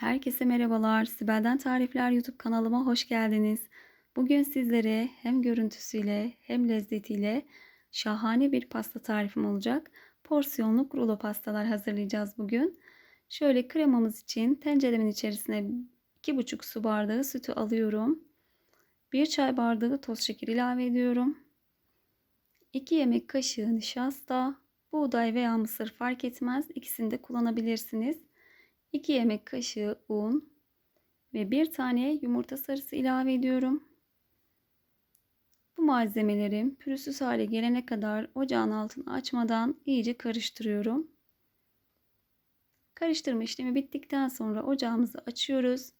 Herkese merhabalar. Sibel'den Tarifler YouTube kanalıma hoş geldiniz. Bugün sizlere hem görüntüsüyle hem lezzetiyle şahane bir pasta tarifim olacak. Porsiyonluk rulo pastalar hazırlayacağız bugün. Şöyle kremamız için tenceremin içerisine 2,5 su bardağı sütü alıyorum. 1 çay bardağı toz şeker ilave ediyorum. 2 yemek kaşığı nişasta, buğday veya mısır fark etmez. İkisini de kullanabilirsiniz. 2 yemek kaşığı un ve 1 tane yumurta sarısı ilave ediyorum. Bu malzemelerim pürüzsüz hale gelene kadar ocağın altını açmadan iyice karıştırıyorum. Karıştırma işlemi bittikten sonra ocağımızı açıyoruz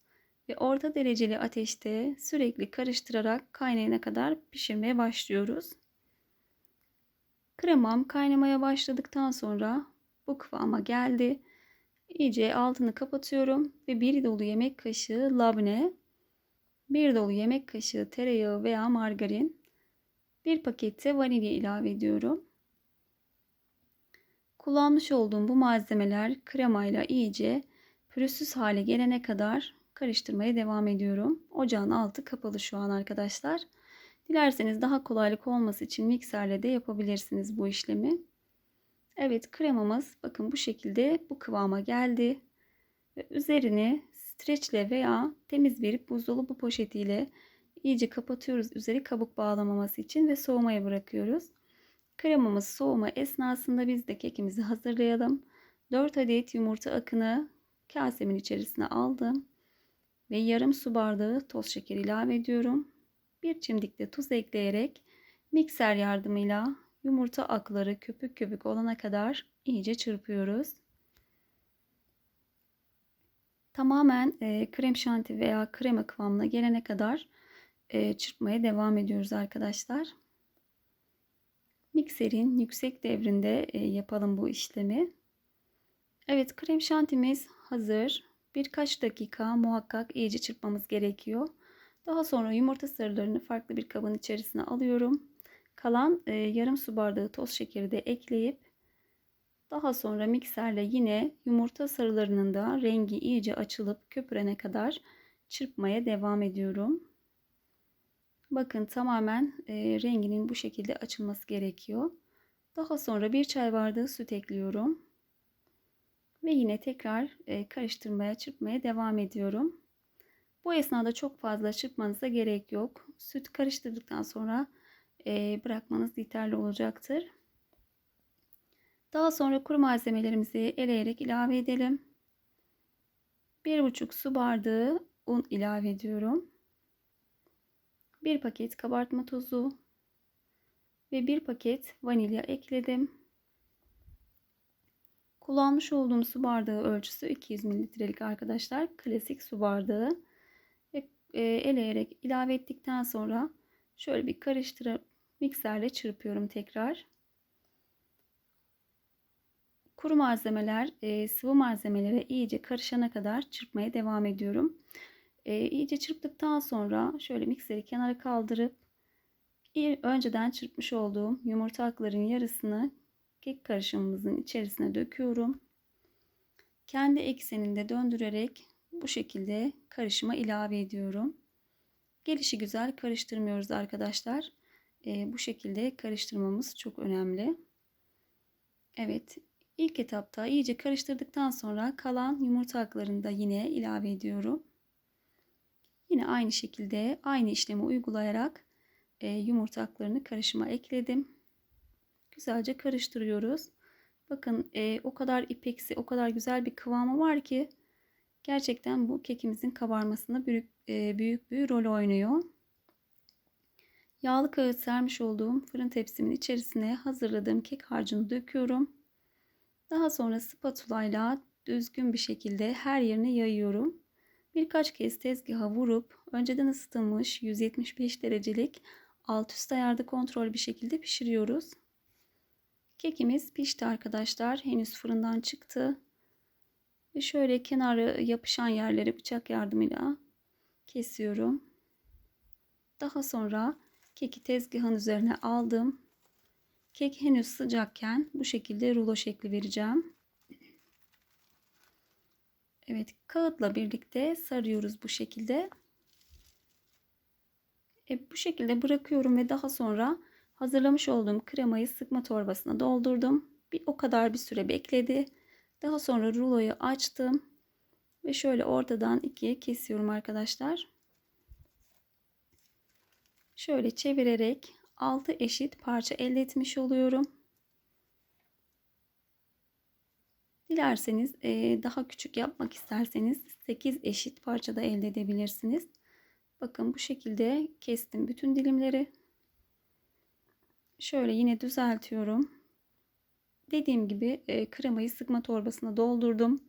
ve orta dereceli ateşte sürekli karıştırarak kaynayana kadar pişirmeye başlıyoruz. Kremam kaynamaya başladıktan sonra bu kıvama geldi. İyice altını kapatıyorum ve bir dolu yemek kaşığı labne, bir dolu yemek kaşığı tereyağı veya margarin, bir pakette vanilya ilave ediyorum. Kullanmış olduğum bu malzemeler kremayla iyice pürüzsüz hale gelene kadar karıştırmaya devam ediyorum. Ocağın altı kapalı şu an arkadaşlar. Dilerseniz daha kolaylık olması için mikserle de yapabilirsiniz bu işlemi. Evet kremamız bakın bu şekilde bu kıvama geldi. Ve üzerini streçle veya temiz bir buzdolabı poşetiyle iyice kapatıyoruz üzeri kabuk bağlamaması için ve soğumaya bırakıyoruz. Kremamız soğuma esnasında biz de kekimizi hazırlayalım. 4 adet yumurta akını kasemin içerisine aldım. Ve yarım su bardağı toz şeker ilave ediyorum. Bir çimdik de tuz ekleyerek mikser yardımıyla yumurta akları köpük köpük olana kadar iyice çırpıyoruz. Tamamen e, krem şanti veya krema kıvamına gelene kadar e, çırpmaya devam ediyoruz arkadaşlar. Mikserin yüksek devrinde e, yapalım bu işlemi. Evet krem şantimiz hazır. Birkaç dakika muhakkak iyice çırpmamız gerekiyor. Daha sonra yumurta sarılarını farklı bir kabın içerisine alıyorum. Kalan e, yarım su bardağı toz şekeri de ekleyip daha sonra mikserle yine yumurta sarılarının da rengi iyice açılıp köpürene kadar çırpmaya devam ediyorum. Bakın tamamen e, renginin bu şekilde açılması gerekiyor. Daha sonra bir çay bardağı süt ekliyorum. Ve yine tekrar e, karıştırmaya, çırpmaya devam ediyorum. Bu esnada çok fazla çırpmanıza gerek yok. Süt karıştırdıktan sonra bırakmanız yeterli olacaktır. Daha sonra kuru malzemelerimizi eleyerek ilave edelim. 1,5 su bardağı un ilave ediyorum. 1 paket kabartma tozu ve 1 paket vanilya ekledim. Kullanmış olduğum su bardağı ölçüsü 200 mililitrelik arkadaşlar. Klasik su bardağı. Ve eleyerek ilave ettikten sonra şöyle bir karıştırıp mikserle çırpıyorum tekrar. Kuru malzemeler e, sıvı malzemelere iyice karışana kadar çırpmaya devam ediyorum. E, iyice çırptıktan sonra şöyle mikseri kenara kaldırıp önceden çırpmış olduğum yumurta aklarının yarısını kek karışımımızın içerisine döküyorum. Kendi ekseninde döndürerek bu şekilde karışıma ilave ediyorum. Gelişi güzel karıştırmıyoruz arkadaşlar. E, bu şekilde karıştırmamız çok önemli. Evet ilk etapta iyice karıştırdıktan sonra kalan yumurta aklarını da yine ilave ediyorum. Yine aynı şekilde aynı işlemi uygulayarak e, yumurta aklarını karışıma ekledim. Güzelce karıştırıyoruz. Bakın e, o kadar ipeksi, o kadar güzel bir kıvamı var ki gerçekten bu kekimizin kabarmasında büyük, e, büyük bir rol oynuyor. Yağlı kağıt sermiş olduğum fırın tepsimin içerisine hazırladığım kek harcını döküyorum. Daha sonra spatula ile düzgün bir şekilde her yerine yayıyorum. Birkaç kez tezgaha vurup önceden ısıtılmış 175 derecelik alt üst ayarda kontrol bir şekilde pişiriyoruz. Kekimiz pişti arkadaşlar. Henüz fırından çıktı. Ve şöyle kenarı yapışan yerleri bıçak yardımıyla kesiyorum. Daha sonra Keki tezgahın üzerine aldım. Kek henüz sıcakken bu şekilde rulo şekli vereceğim. Evet kağıtla birlikte sarıyoruz bu şekilde. E, bu şekilde bırakıyorum ve daha sonra hazırlamış olduğum kremayı sıkma torbasına doldurdum. Bir o kadar bir süre bekledi. Daha sonra ruloyu açtım ve şöyle ortadan ikiye kesiyorum arkadaşlar. Şöyle çevirerek 6 eşit parça elde etmiş oluyorum. Dilerseniz daha küçük yapmak isterseniz 8 eşit parçada elde edebilirsiniz. Bakın bu şekilde kestim bütün dilimleri. Şöyle yine düzeltiyorum. Dediğim gibi kremayı sıkma torbasına doldurdum.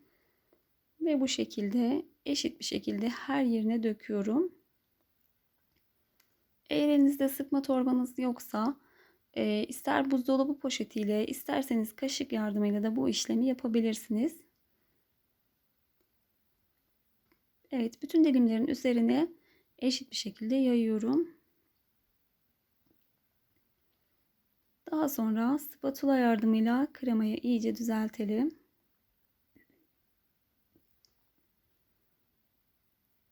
Ve bu şekilde eşit bir şekilde her yerine döküyorum. Eğer elinizde sıkma torbanız yoksa e, ister buzdolabı poşetiyle isterseniz kaşık yardımıyla da bu işlemi yapabilirsiniz. Evet bütün dilimlerin üzerine eşit bir şekilde yayıyorum. Daha sonra spatula yardımıyla kremayı iyice düzeltelim.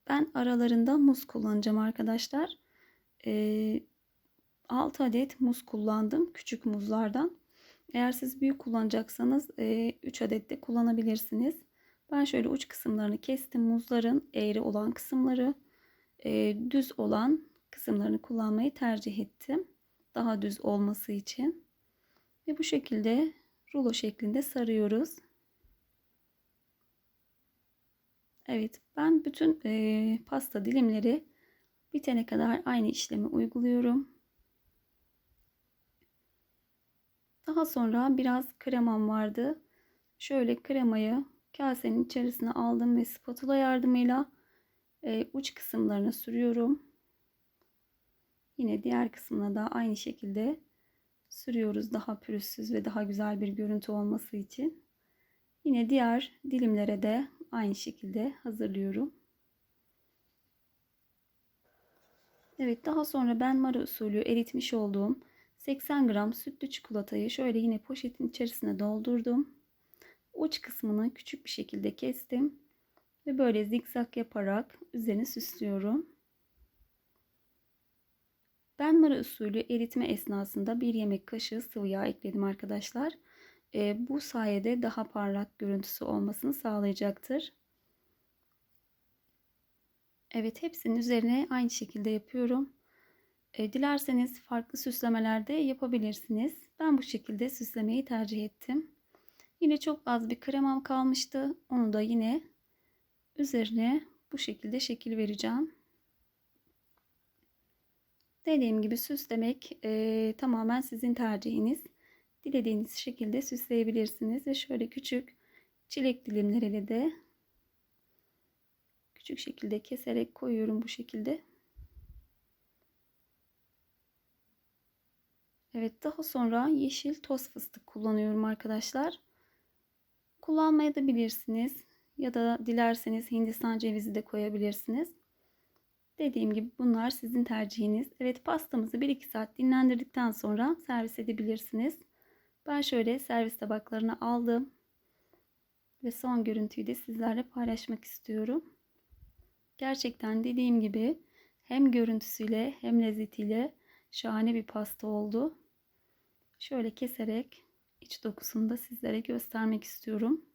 Ben aralarında muz kullanacağım arkadaşlar. Ee, 6 adet muz kullandım. Küçük muzlardan. Eğer siz büyük kullanacaksanız 3 adet de kullanabilirsiniz. Ben şöyle uç kısımlarını kestim. Muzların eğri olan kısımları düz olan kısımlarını kullanmayı tercih ettim. Daha düz olması için. Ve bu şekilde rulo şeklinde sarıyoruz. Evet ben bütün e, pasta dilimleri bitene kadar aynı işlemi uyguluyorum. Daha sonra biraz kremam vardı. Şöyle kremayı kasenin içerisine aldım ve spatula yardımıyla e, uç kısımlarına sürüyorum. Yine diğer kısmına da aynı şekilde sürüyoruz daha pürüzsüz ve daha güzel bir görüntü olması için. Yine diğer dilimlere de aynı şekilde hazırlıyorum. Evet daha sonra ben mara usulü eritmiş olduğum 80 gram sütlü çikolatayı şöyle yine poşetin içerisine doldurdum. Uç kısmını küçük bir şekilde kestim. Ve böyle zikzak yaparak üzerine süslüyorum. Ben mara usulü eritme esnasında bir yemek kaşığı sıvı yağ ekledim arkadaşlar. E, bu sayede daha parlak görüntüsü olmasını sağlayacaktır. Evet hepsinin üzerine aynı şekilde yapıyorum. E, dilerseniz farklı süslemeler de yapabilirsiniz. Ben bu şekilde süslemeyi tercih ettim. Yine çok az bir kremam kalmıştı. Onu da yine üzerine bu şekilde şekil vereceğim. Dediğim gibi süslemek e, tamamen sizin tercihiniz. Dilediğiniz şekilde süsleyebilirsiniz. Ve şöyle küçük çilek dilimleriyle de küçük şekilde keserek koyuyorum bu şekilde. Evet daha sonra yeşil toz fıstık kullanıyorum arkadaşlar. Kullanmaya da bilirsiniz. Ya da dilerseniz hindistan cevizi de koyabilirsiniz. Dediğim gibi bunlar sizin tercihiniz. Evet pastamızı 1-2 saat dinlendirdikten sonra servis edebilirsiniz. Ben şöyle servis tabaklarına aldım. Ve son görüntüyü de sizlerle paylaşmak istiyorum. Gerçekten dediğim gibi hem görüntüsüyle hem lezzetiyle şahane bir pasta oldu. Şöyle keserek iç dokusunu da sizlere göstermek istiyorum.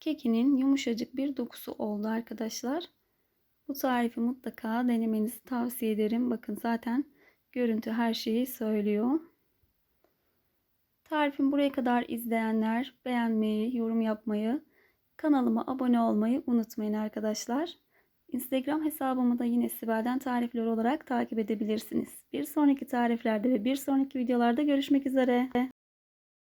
Kekinin yumuşacık bir dokusu oldu arkadaşlar. Bu tarifi mutlaka denemenizi tavsiye ederim. Bakın zaten görüntü her şeyi söylüyor. Tarifimi buraya kadar izleyenler beğenmeyi, yorum yapmayı, kanalıma abone olmayı unutmayın arkadaşlar. Instagram hesabımı da yine Sibel'den tarifler olarak takip edebilirsiniz. Bir sonraki tariflerde ve bir sonraki videolarda görüşmek üzere.